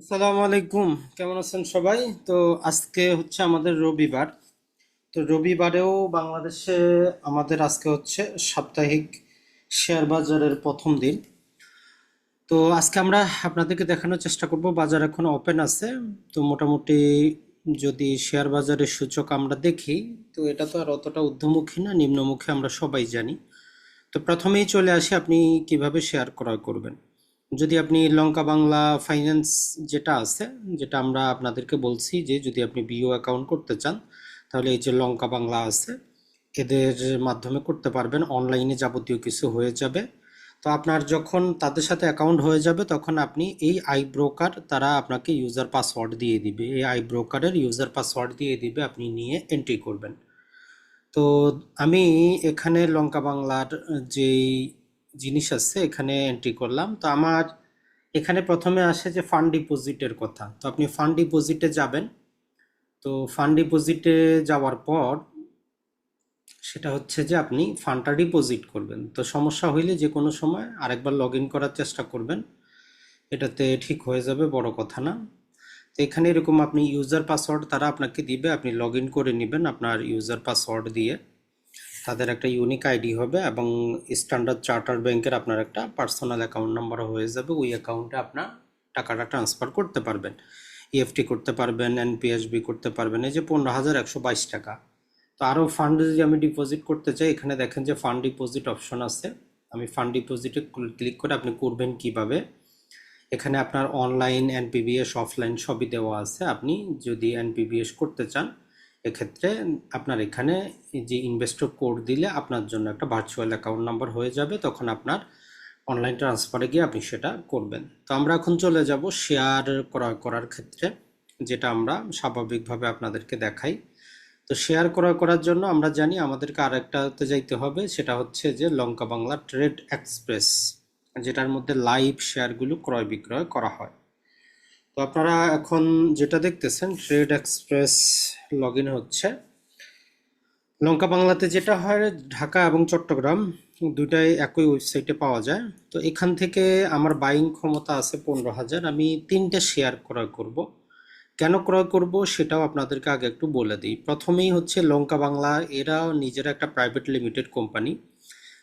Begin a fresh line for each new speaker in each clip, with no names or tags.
আসসালামু আলাইকুম কেমন আছেন সবাই? তো আজকে হচ্ছে আমাদের রবিবার। তো রবিবারেও বাংলাদেশে আমাদের আজকে হচ্ছে সাপ্তাহিক শেয়ার বাজারের প্রথম দিন। তো আজকে আমরা আপনাদেরকে দেখানোর চেষ্টা করব। বাজার এখন ওপেন আছে। তো মোটামুটি যদি শেয়ার বাজারের সূচক আমরা দেখি, তো এটা তো আর অতটা ঊর্ধ্বমুখী না, নিম্নমুখী আমরা সবাই জানি। তো প্রথমেই চলে আসি আপনি কীভাবে শেয়ার ক্রয় করবেন। যদি আপনি লঙ্কা বাংলা ফাইন্যান্স যেটা আছে, যেটা আমরা আপনাদেরকে বলছি যে যদি আপনি বিও অ্যাকাউন্ট করতে চান, তাহলে এই যে লঙ্কা বাংলা আছে, এদের মাধ্যমে করতে পারবেন। অনলাইনে যাবতীয় কিছু হয়ে যাবে। তো আপনার যখন তাদের সাথে অ্যাকাউন্ট হয়ে যাবে, তখন আপনি এই আই ব্রোকার তারা আপনাকে ইউজার পাসওয়ার্ড দিয়ে দিবে। এই আই ব্রোকারের ইউজার পাসওয়ার্ড দিয়ে দিবে, আপনি নিয়ে এন্ট্রি করবেন। তো আমি এখানে লঙ্কা বাংলার যেই জিনিস আছে, এখানে এন্ট্রি করলাম। তো আমার এখানে প্রথমে আসে যে ফান্ড ডিপোজিটের কথা। তো আপনি ফান্ড ডিপোজিটে যাবেন। তো ফান্ড ডিপোজিটে যাওয়ার পর সেটা হচ্ছে যে আপনি ফান্ডটা ডিপোজিট করবেন। তো সমস্যা হইলে যে কোনো সময় আরেকবার লগ ইন করার চেষ্টা করবেন। এটাতে ঠিক হয়ে যাবে, বড় কথা না। তো এখানে এরকম আপনি ইউজার পাসওয়ার্ড তারা আপনাকে দিবে, আপনি লগ ইন করে নেবেন আপনার ইউজার পাসওয়ার্ড দিয়ে। তাদের একটা ইউনিক আইডি হবে এবং স্ট্যান্ডার্ড চার্টার ব্যাংকের আপনার একটা পার্সোনাল অ্যাকাউন্ট নাম্বার হয়ে যাবে। ওই অ্যাকাউন্টে আপনার টাকাটা ট্রান্সফার করতে পারবেন। ইএফটি করতে পারবেন এনপিএসবি করতে পারবেন। এই যে পনেরো হাজার একশো বাইশ টাকা। তো আরও ফান্ড যদি আমি ডিপোজিট করতে চাই, এখানে দেখেন যে ফান্ড ডিপোজিট অপশন আছে। আমি ফান্ড ডিপোজিটে ক্লিক করে আপনি করবেন কীভাবে? এখানে আপনার অনলাইন এনপিবিএস অফলাইন সবই দেওয়া আছে। আপনি যদি এনপিবিএস করতে চান এক্ষেত্রে আপনার এখানে যে ইনভেস্টর কোড দিলে আপনার জন্য একটা ভার্চুয়াল অ্যাকাউন্ট নাম্বার হয়ে যাবে, তখন আপনার অনলাইন ট্রান্সফারে গিয়ে আপনি সেটা করবেন। তো আমরা এখন চলে যাব শেয়ার ক্রয় করার ক্ষেত্রে, যেটা আমরা স্বাভাবিকভাবে আপনাদেরকে দেখাই। তো শেয়ার ক্রয় করার জন্য আমরা জানি আমাদেরকে আরেকটাতে যাইতে হবে, সেটা হচ্ছে যে লঙ্কা বাংলা ট্রেড এক্সপ্রেস, যেটার মধ্যে লাইভ শেয়ারগুলো ক্রয় বিক্রয় করা হয়। আপনারা এখন যেটা দেখতেছেন, ট্রেড এক্সপ্রেস লগ হচ্ছে। লঙ্কা বাংলাতে যেটা হয়, ঢাকা এবং চট্টগ্রাম দুটাই একই ওয়েবসাইটে পাওয়া যায়। তো এখান থেকে আমার বাইং ক্ষমতা আছে পনেরো হাজার। আমি তিনটে শেয়ার ক্রয় করব। কেন ক্রয় করব সেটাও আপনাদেরকে আগে একটু বলে দিই। প্রথমেই হচ্ছে লঙ্কা বাংলা এরা নিজেরা একটা প্রাইভেট লিমিটেড কোম্পানি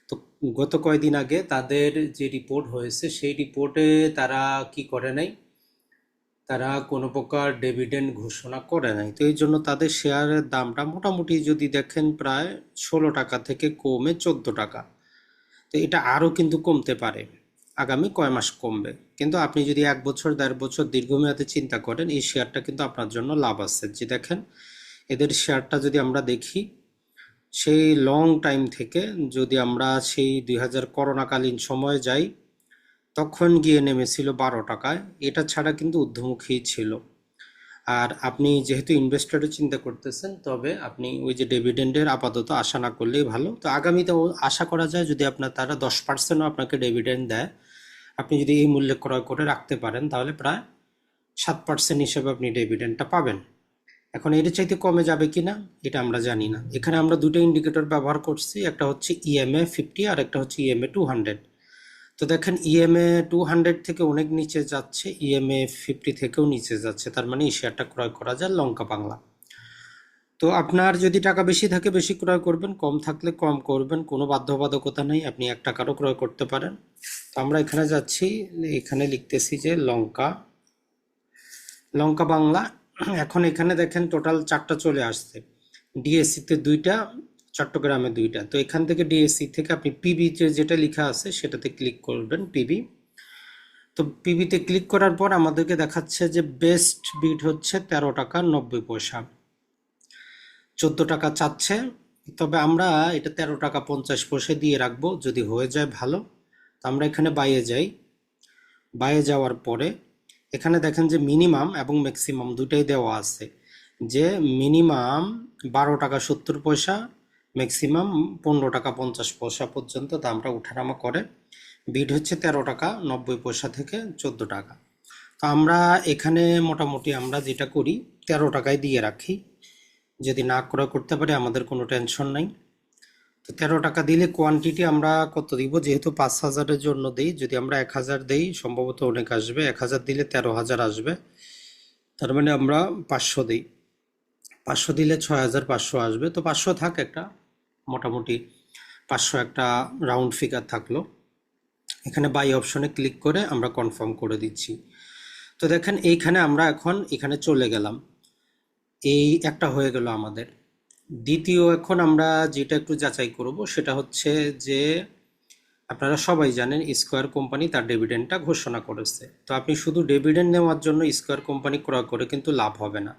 তো গত কয়েকদিন আগে তাদের যে রিপোর্ট হয়েছে, সেই রিপোর্টে তারা কি করে নাই? তারা কোনো প্রকার ডিভিডেন্ড ঘোষণা করে নাই। তো এই জন্য তাদের শেয়ারের দামটা মোটামুটি যদি দেখেন প্রায় ষোলো টাকা থেকে কমে চোদ্দ টাকা। তো এটা আরও কিন্তু কমতে পারে। আগামী কয় মাস কমবে? কিন্তু আপনি যদি এক বছর, দেড় বছর দীর্ঘমেয়াদে চিন্তা করেন, এই শেয়ারটা কিন্তু আপনার জন্য লাভ আছে। যে দেখেন, এদের শেয়ারটা যদি আমরা দেখি, সেই লং টাইম থেকে যদি আমরা সেই দুই হাজার করোনাকালীন সময়ে যাই তখন গিয়ে নেমেছিল বারো টাকায়। এটা ছাড়া কিন্তু ঊর্ধ্বমুখী ছিল। আর আপনি যেহেতু ইনভেস্টরের চিন্তা করতেছেন, তবে আপনি ওই যে ডেভিডেন্ডের আপাতত আশা না করলেই ভালো। তো আগামীতে আশা করা যায় যদি আপনার তারা দশ পার্সেন্টও আপনাকে ডেভিডেন্ড দেয়, আপনি যদি এই মূল্যে ক্রয় করে রাখতে পারেন, তাহলে প্রায় সাত পার্সেন্ট হিসেবে আপনি ডিভিডেন্ডটা পাবেন। এখন এর চাইতে কমে যাবে কি না এটা আমরা জানি না। এখানে আমরা দুটো ইন্ডিকেটর ব্যবহার করছি, একটা হচ্ছে ইএমএ ফিফটি আর একটা হচ্ছে ইএমএ টু হান্ড্রেড তো দেখেন ইএমএ টু হান্ড্রেড থেকে অনেক নিচে যাচ্ছে ইএমএ ফিফটি থেকেও নিচে যাচ্ছে, তার মানে এই শেয়ারটা ক্রয় করা যায় লঙ্কা বাংলা। তো আপনার যদি টাকা বেশি থাকে বেশি ক্রয় করবেন, কম থাকলে কম করবেন, কোনো বাধ্যবাধকতা নেই, আপনি এক টাকারও ক্রয় করতে পারেন। তো আমরা এখানে যাচ্ছি, এখানে লিখতেছি যে লঙ্কা লঙ্কা বাংলা। এখন এখানে দেখেন টোটাল চারটা চলে আসছে। ডিএসসিতে দুইটা চট্টগ্রামে দুইটা। তো এখান থেকে ডিএসসি থেকে আপনি পিবিতে যেটা লেখা আছে সেটাতে ক্লিক করবেন পিবি তো পিবিতে ক্লিক করার পর আমাদেরকে দেখাচ্ছে যে বেস্ট বিট হচ্ছে তেরো টাকা নব্বই পয়সা। চোদ্দ টাকা চাচ্ছে। তবে আমরা এটা তেরো টাকা পঞ্চাশ পয়সা দিয়ে রাখব যদি হয়ে যায় ভালো। তো আমরা এখানে বাইয়ে যাই। বাইয়ে যাওয়ার পরে এখানে দেখেন যে মিনিমাম এবং ম্যাক্সিমাম দুটাই দেওয়া আছে। যে মিনিমাম বারো টাকা সত্তর পয়সা ম্যাক্সিমাম পনেরো টাকা পঞ্চাশ পয়সা পর্যন্ত দামটা উঠানামা করে। বিড হচ্ছে তেরো টাকা, নব্বই পয়সা থেকে চোদ্দ টাকা। তো আমরা এখানে মোটামুটি আমরা যেটা করি, তেরো টাকায় দিয়ে রাখি। যদি না ক্রয় করতে পারি, আমাদের কোনো টেনশন নাই। তো তেরো টাকা দিলে কোয়ান্টিটি আমরা কত দিব? যেহেতু পাঁচ হাজারের জন্য দিই, যদি আমরা এক হাজার দিই, সম্ভবত অনেক আসবে। এক হাজার দিলে তেরো হাজার আসবে। তার মানে আমরা পাঁচশো দিই। পাঁচশো দিলে ছয় হাজার পাঁচশো আসবে। তো পাঁচশো থাক একটা। মোটামুটি পাঁচশো একটা রাউন্ড ফিগার থাকল। এখানে বাই অপশনে ক্লিক করে আমরা কনফার্ম করে দিচ্ছি। তো দেখেন এইখানে আমরা এখন এখানে চলে গেলাম। এই একটা হয়ে গেল আমাদের। দ্বিতীয় এখন আমরা যেটা একটু যাচাই করব সেটা হচ্ছে যে আপনারা সবাই জানেন স্কোয়ার কোম্পানি তার ডিভিডেন্ডটা ঘোষণা করেছে। তো আপনি শুধু ডিভিডেন্ড নেওয়ার জন্য স্কোয়ার কোম্পানি ক্রয় করে কিন্তু লাভ হবে না।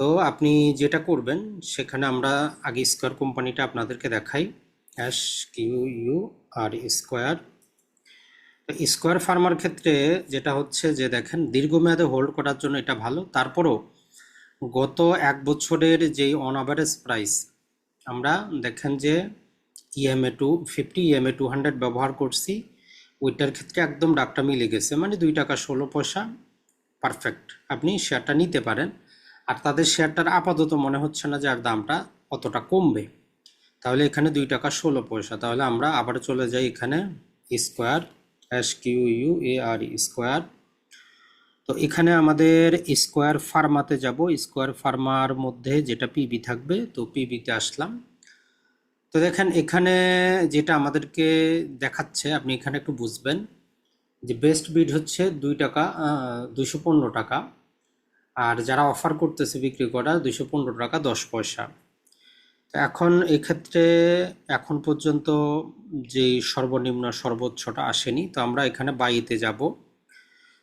তো আপনি যেটা করবেন, সেখানে আমরা আগে স্কোয়ার কোম্পানিটা আপনাদেরকে দেখাই। S Q U R square square farmer ক্ষেত্রে যেটা হচ্ছে যে দেখেন, দীর্ঘমেয়াদে হোল্ড করার জন্য এটা ভালো। তারপরও গত এক বছরের যেই অন অ্যাভারেজ প্রাইস আমরা দেখেন যে EMA two fifty EMA two hundred ব্যবহার করছি। ওইটার ক্ষেত্রে একদম ডাকটা মিলে গেছে মানে দুই টাকা ষোলো পয়সা পারফেক্ট আপনি শেয়ারটা নিতে পারেন। আর তাদের শেয়ারটার আপাতত মনে হচ্ছে না যে আর দামটা অতটা কমবে। তাহলে এখানে দুই টাকা ষোলো পয়সা। তাহলে আমরা আবার চলে যাই এখানে square S Q U A R square. তো এখানে আমাদের স্কোয়ার ফার্মাতে যাব। স্কোয়ার ফার্মার মধ্যে যেটা পিবি থাকবে, তো পিবিতে আসলাম। তো দেখেন এখানে যেটা আমাদেরকে দেখাচ্ছে, আপনি এখানে একটু বুঝবেন যে বেস্ট বিড হচ্ছে দুই টাকা পনেরো টাকা। আর যারা অফার করতেছে বিক্রি করা দুইশো পনেরো টাকা, দশ পয়সা। এখন এক্ষেত্রে এখন পর্যন্ত যে সর্বনিম্ন, সর্বোচ্চটা আসেনি, তো আমরা এখানে বাইতে যাব।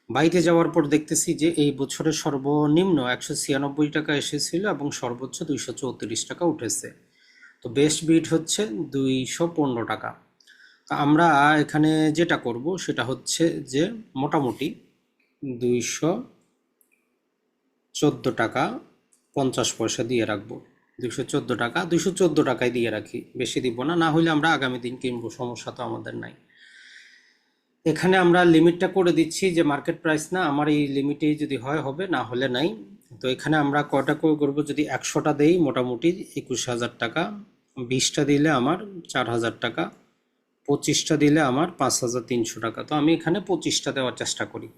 বাইতে যাওয়ার পর দেখতেছি যে এই বছরের সর্বনিম্ন একশো ছিয়ানব্বই টাকা এসেছিল এবং সর্বোচ্চ দুইশো চৌত্রিশ টাকা উঠেছে। তো বেস্ট বিট হচ্ছে দুইশো পনেরো টাকা। তো আমরা এখানে যেটা করব সেটা হচ্ছে যে মোটামুটি দুইশো চোদ্দ টাকা পঞ্চাশ পয়সা দিয়ে রাখব। দুইশো চোদ্দ টাকা, দুইশো চোদ্দ টাকায় দিয়ে রাখি, বেশি দিব না। না হলে আমরা আগামী দিন কিনবো, সমস্যা তো আমাদের নাই। এখানে আমরা লিমিটটা করে দিচ্ছি যে মার্কেট প্রাইস না, আমার এই লিমিটেই যদি হয়, হবে, না হলে নাই। তো এখানে আমরা কটা করে করব? যদি একশোটা দেই, মোটামুটি একুশ হাজার টাকা, বিশটা দিলে আমার চার হাজার টাকা, পঁচিশটা দিলে আমার পাঁচ হাজার তিনশো টাকা। তো আমি এখানে পঁচিশটা দেওয়ার চেষ্টা করি।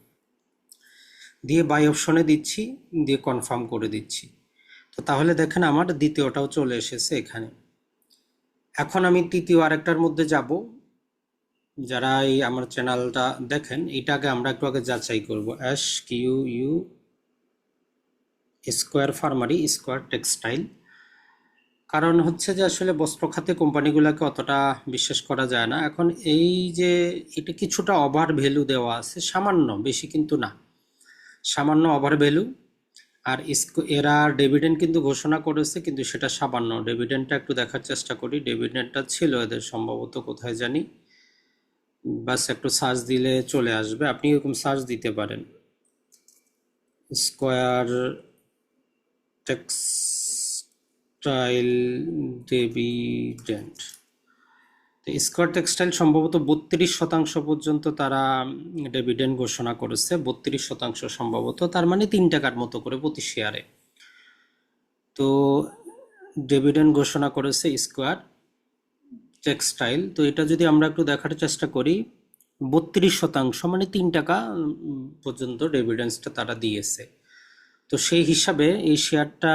দিয়ে বাই অপশনে দিচ্ছি, দিয়ে কনফার্ম করে দিচ্ছি। তো তাহলে দেখেন আমার দ্বিতীয়টাও চলে এসেছে এখানে। এখন আমি তৃতীয় আরেকটার মধ্যে যাব। যারা এই আমার চ্যানেলটা দেখেন এটাকে আমরা একটু আগে যাচাই করব। এস কিউ ইউ স্কোয়ার ফার্মারি স্কোয়ার টেক্সটাইল কারণ হচ্ছে যে আসলে বস্ত্র খাতে কোম্পানিগুলোকে অতটা বিশ্বাস করা যায় না। এখন এই যে এটা কিছুটা ওভার ভ্যালু দেওয়া আছে, সামান্য, বেশি কিন্তু না। সামান্য ওভার ভ্যালু আর এরা ডেভিডেন্ট কিন্তু ঘোষণা করেছে, কিন্তু সেটা সামান্য। ডেভিডেন্টটা একটু দেখার চেষ্টা করি। ডেভিডেন্টটা ছিল এদের সম্ভবত, কোথায় জানি? বাস একটু সার্চ দিলে চলে আসবে। আপনি এরকম সার্চ দিতে পারেন। Square textile dividend square textile সম্ভবত বত্রিশ শতাংশ পর্যন্ত তারা ডেভিডেন্ট ঘোষণা করেছে। বত্রিশ শতাংশ সম্ভবত, তার মানে তিন টাকার মতো করে প্রতি শেয়ারে তো ডেভিডেন্ট ঘোষণা করেছে স্কোয়ার টেক্সটাইল। তো এটা যদি আমরা একটু দেখার চেষ্টা করি, বত্রিশ শতাংশ মানে তিন টাকা পর্যন্ত ডেভিডেন্সটা তারা দিয়েছে। তো সেই হিসাবে এই শেয়ারটা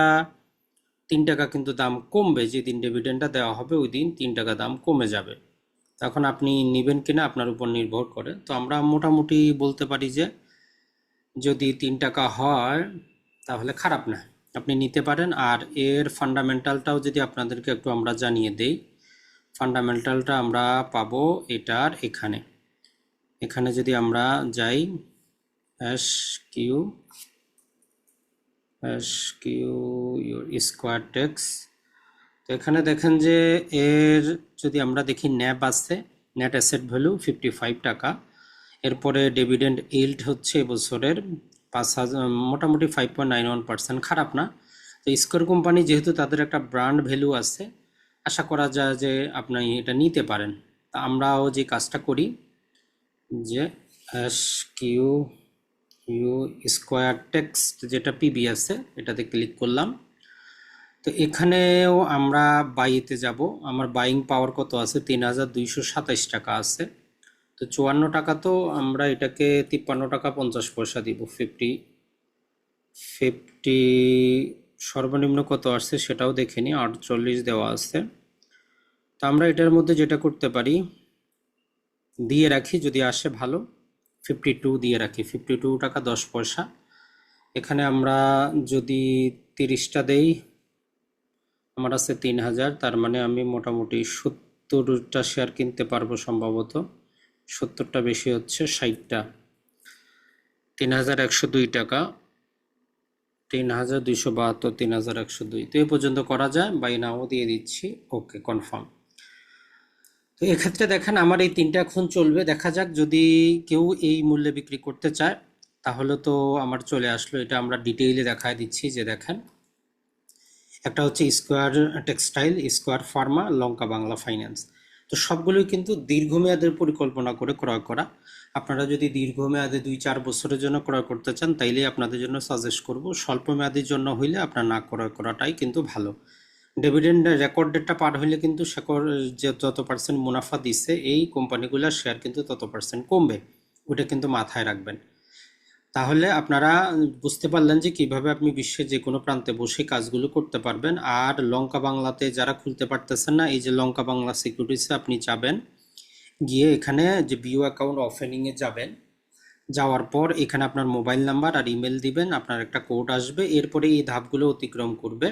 তিন টাকা কিন্তু দাম কমবে যেদিন ডিভিডেন্ডটা দেওয়া হবে ওই দিন তিন টাকা দাম কমে যাবে। তখন আপনি নেবেন কিনা আপনার উপর নির্ভর করে। তো আমরা মোটামুটি বলতে পারি যে, যদি তিন টাকা হয়, তাহলে খারাপ না, আপনি নিতে পারেন। আর এর ফান্ডামেন্টালটাও যদি আপনাদেরকে একটু আমরা জানিয়ে দেই ফান্ডামেন্টালটা আমরা পাবো এটার এখানে। এখানে যদি আমরা যাই S Q S Q square tex তো এখানে দেখেন যে এর যদি আমরা দেখি ন্যাপ আছে net asset value fifty five টাকা। এরপরে ডিভিডেন্ড ইল্ড হচ্ছে এবছরের পাঁচ হাজার মোটামুটি five point nine one percent. খারাপ না। তো স্কোয়ার কোম্পানি যেহেতু তাদের একটা ব্র্যান্ড ভ্যালু আছে, আশা করা যায় যে আপনি এটা নিতে পারেন। তা আমরাও যে কাজটা করি, যে S Q U square text যেটা পিবি আছে, এটাতে ক্লিক করলাম। তো এখানেও আমরা বাইতে যাব। আমার বাইং পাওয়ার কত আছে? তিন হাজার দুইশো টাকা আছে। তো চুয়ান্ন টাকা তো আমরা এটাকে তিপ্পান্ন টাকা পঞ্চাশ পয়সা দিব। ফিফটি ফিফটি সর্বনিম্ন কত আসছে সেটাও দেখে নিই আটচল্লিশ দেওয়া আছে। তো আমরা এটার মধ্যে যেটা করতে পারি, দিয়ে রাখি যদি আসে ভালো। ফিফটি টু দিয়ে রাখি। ফিফটি টু টাকা দশ পয়সা। এখানে আমরা যদি তিরিশটা দেই আমার আছে তিন হাজার, তার মানে আমি মোটামুটি সত্তরটা শেয়ার কিনতে পারব সম্ভবত। সত্তরটা বেশি হচ্ছে ষাটটা। তিন হাজার একশো দুই টাকা। তিন হাজার দুইশো বাহাত্তর, তিন হাজার একশো দুই। তো এ পর্যন্ত করা যায় বাই নাও দিয়ে দিচ্ছি। ওকে কনফার্ম তো এক্ষেত্রে দেখেন, আমার এই তিনটা এখন চলবে। দেখা যাক, যদি কেউ এই মূল্যে বিক্রি করতে চায়, তাহলে তো আমার চলে আসলো। এটা আমরা ডিটেইলে দেখায় দিচ্ছি যে দেখেন একটা হচ্ছে square textile, square pharma, Lanka Bangla finance. তো সবগুলোই কিন্তু দীর্ঘমেয়াদের পরিকল্পনা করে ক্রয় করা। আপনারা যদি দীর্ঘমেয়াদে দুই চার বছরের জন্য ক্রয় করতে চান, তাইলে আপনাদের জন্য সাজেস্ট করব স্বল্প মেয়াদের জন্য হইলে আপনার না ক্রয় করাটাই কিন্তু ভালো। ডিভিডেন্ড রেকর্ড ডেটটা পার হইলে কিন্তু যে যত পার্সেন্ট মুনাফা দিচ্ছে এই কোম্পানিগুলোর শেয়ার কিন্তু তত পার্সেন্ট কমবে। ওটা কিন্তু মাথায় রাখবেন। তাহলে আপনারা বুঝতে পারলেন যে কীভাবে আপনি বিশ্বের যে কোনো প্রান্তে বসে কাজগুলো করতে পারবেন। আর লঙ্কা বাংলাতে যারা খুলতে পারতেছেন না, এই যে লঙ্কা বাংলা সিকিউরিটিসে আপনি যাবেন, গিয়ে এখানে যে বিও অ্যাকাউন্ট ওপেনিংয়ে যাবেন, যাওয়ার পর এখানে আপনার মোবাইল নাম্বার আর ইমেল দিবেন, আপনার একটা কোড আসবে, এরপরে এই ধাপগুলো অতিক্রম করবে।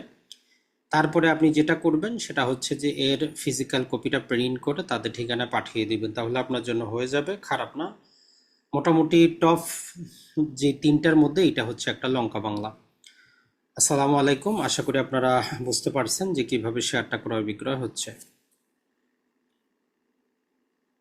তারপরে আপনি যেটা করবেন সেটা হচ্ছে যে এর ফিজিক্যাল কপিটা প্রিন্ট করে তাদের ঠিকানায় পাঠিয়ে দিবেন। তাহলে আপনার জন্য হয়ে যাবে, খারাপ না। মোটামুটি টপ যে তিনটার মধ্যে এটা হচ্ছে একটা লঙ্কা বাংলা। আসসালামু আলাইকুম। আশা করি আপনারা বুঝতে পারছেন যে কীভাবে শেয়ারটা ক্রয় বিক্রয় হচ্ছে।